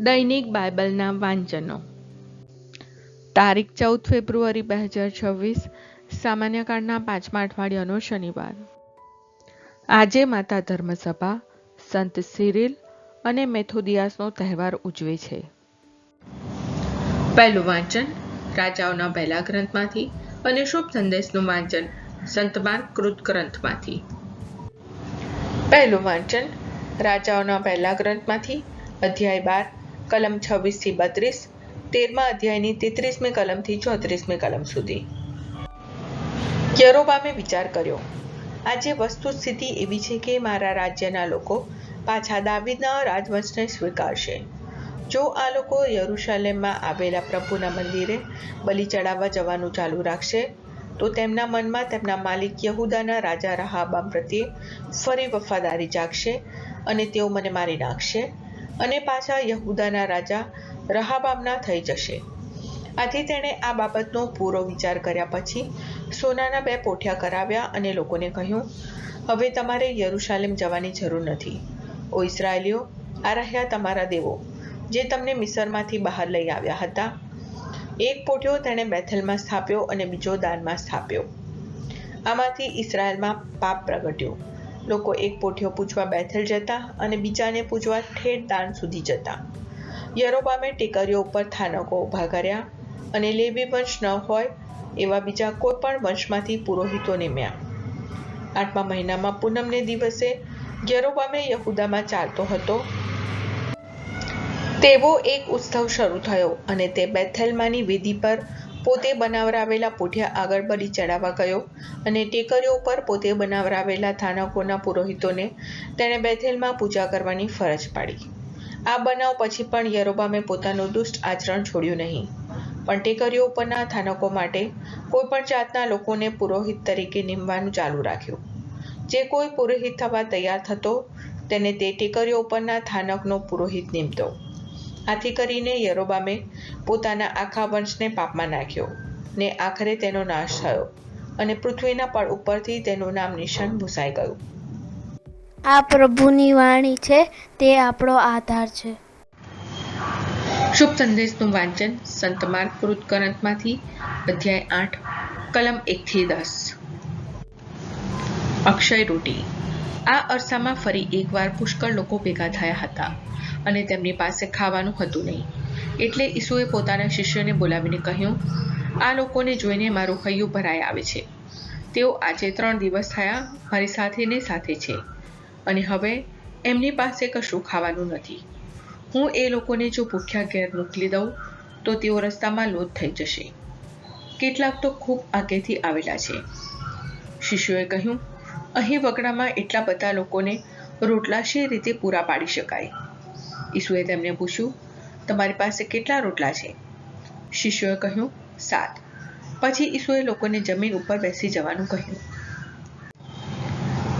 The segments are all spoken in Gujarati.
દૈનિક બાઇબલના વાંચનો. તારીખ ચૌદ ફેબ્રુઆરી બે હજાર છવ્વીસ, સામાન્ય કાળના પાંચમા અઠવાડિયાનો શનિવાર. આજે માતા ધર્મસભા, સંત સિરિલ અને મેથોદિયાસનો તહેવાર ઉજવે છે. પહેલું વાંચન રાજાઓના પહેલા ગ્રંથમાંથી અને શુભ સંદેશનું વાંચન સંત કૃત ગ્રંથમાંથી. પહેલું વાંચન રાજાઓના પહેલા ગ્રંથમાંથી, અધ્યાય બાર કલમ છવ્વીસથી બત્રીસ, તેરમા અધ્યાયની તેત્રીસમી કલમથી ચોત્રીસમી કલમ સુધી. યરોબામે વિચાર કર્યો, આજે વસ્તુ સ્થિતિ એવી છે કે મારા રાજ્યના લોકો પાછા દાવીદના રાજવંશને સ્વીકારશે. જો આ લોકો યરુશાલેમમાં આવેલા પ્રભુના મંદિરે બલિ ચડાવવા જવાનું ચાલુ રાખશે, તો તેમના મનમાં તેમના માલિક યહુદાના રાજા રહાબામ પ્રત્યે ફરી વફાદારી જાગશે અને તેઓ મને મારી નાખશે. અને પાછા યહુદાના રાજા રહાબામના થઈ જશે. આથી તેણે આ બાબતનો પૂરો વિચાર કર્યા પછી સોનાના બે પોઠિયા કરાવ્યા અને લોકોને કહ્યું, હવે તમારે યરુશાલેમ જવાની જરૂર નથી. ઓ ઇસરાયલીઓ આ રહ્યા તમારા દેવો, જે તમને મિસરમાંથી બહાર લઈ આવ્યા હતા. એક પોઠિયો તેણે બેથલમાં સ્થાપ્યો અને બીજો દાનમાં સ્થાપ્યો. આમાંથી ઇસરાયલમાં પાપ પ્રગટ્યો. લોકો એક પોઠિયો પૂછવા બેથલ જતા અને બીજાને પૂછવા ઠેઠ દાન સુધી જતા. યરોબામે ટેકરીઓ ઉપર થાનકો ઊભા કર્યા અને લેવી વંશ ન હોય એવા બીજા કોઈ પણ વંશમાંથી પુરોહિતો નિમ્યા. આઠમા મહિનામાં પૂનમને દિવસે યરોબામે યહુદામાં ચાલતો હતો. તેવો એક ઉત્સવ શરૂ થયો અને તે બેથેલમાંની વેદી પર પોતે બનાવરાવેલા પોઠિયા આગળ બળી ચડાવવા ગયો અને ટેકરીઓ પર પોતે બનાવરાવેલા થાનકોના પુરોહિતોને તેણે બેથેલમાં પૂજા કરવાની ફરજ પાડી. આ બનાવ પછી પણ યરોબામે પોતાનું દુષ્ટ આચરણ છોડ્યું નહીં. પણ ટેકરીઓ ઉપરના થાનકો માટે કોઈ પણ જાતના લોકોને પુરોહિત તરીકે નીમવાનું ચાલુ રાખ્યું. જે કોઈ પુરોહિત થવા તૈયાર થતો તેને તે ટેકરીઓ ઉપરના થાનકનો પુરોહિત નીમતો. આથી કરીને યરોબામે પોતાના આખા વંશને પાપમાં નાખ્યો ને આખરે તેનો નાશ થયો અને પૃથ્વીના પળ ઉપરથી તેનું નામ નિશાન ભૂસાઈ ગયું. આ પ્રભુની વાણી છે તે આપણો આધાર છે. શુભ સંદેશનું વાંચન સંત માર્ગ કૃત ગ્રંથમાંથી અધ્યાય આઠ કલમ એકથી દસ. અક્ષય રોટી. આ અરસામાં ફરી એકવાર પુષ્કળ લોકો ભેગા થયા હતા અને તેમની પાસે ખાવાનું હતું નહીં. એટલે ઈસુએ પોતાના શિષ્યોને બોલાવીને કહ્યું, આ લોકોને જોઈને મારું હૈયું ભરાઈ આવે છે. તેઓ આજે ત્રણ દિવસ થયા મારી સાથે ને સાથે છે અને હવે એમની પાસે કશું ખાવાનું નથી. હું એ લોકોને જો ભૂખ્યા ઘેર મોકલી દઉં, તો તેઓ રસ્તામાં લોથ થઈ જશે. કેટલાક તો ખૂબ આગેથી આવેલા છે. શિષ્યોએ કહ્યું અહીં વગડામાં એટલા બધા લોકોને રોટલા શી રીતે પૂરા પાડી શકાય. ઈસુએ તેમને પૂછ્યું, તમારી પાસે કેટલા રોટલા છે? શિષ્યોએ કહ્યું, સાત. પછી ઈસુએ લોકોને જમીન ઉપર બેસી જવાનું કહ્યું.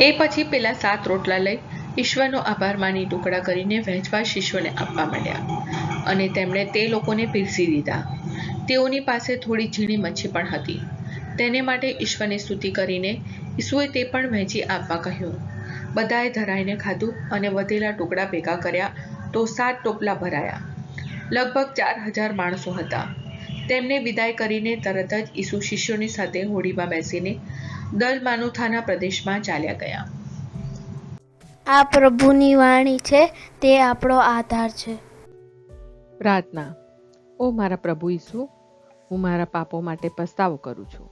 એ પછી પેલા સાત રોટલા લઈ ઈશ્વરનો આભાર માની ટુકડા કરીને વહેંચવા શિષ્યોને આપવા માંડ્યા અને તેમણે તે લોકોને પીરસી દીધા. તેઓની પાસે થોડી ઝીણી મચ્છી પણ હતી. તેને માટે ઈશ્વરની સ્તુતિ કરીને ઈસુએ તે પણ વહેંચી આપવા કહ્યું. બધાએ ધરાઈને ખાધું અને વધેલા ટુકડા ભેગા કર્યા તો સાત ટોપલા ભરાયા. લગભગ ચાર હજાર માણસો હતા. તેમને વિદાય કરીને તરત જ ઈસુ શિષ્યોની સાથે હોડીમાં બેસીને દલ માનુથાના પ્રદેશમાં ચાલ્યા ગયા. આ પ્રભુની વાણી છે તે આપણો આધાર છે. પ્રાર્થના. ઓ મારા પ્રભુ ઈસુ હું મારા પાપો માટે પસ્તાવો કરું છું.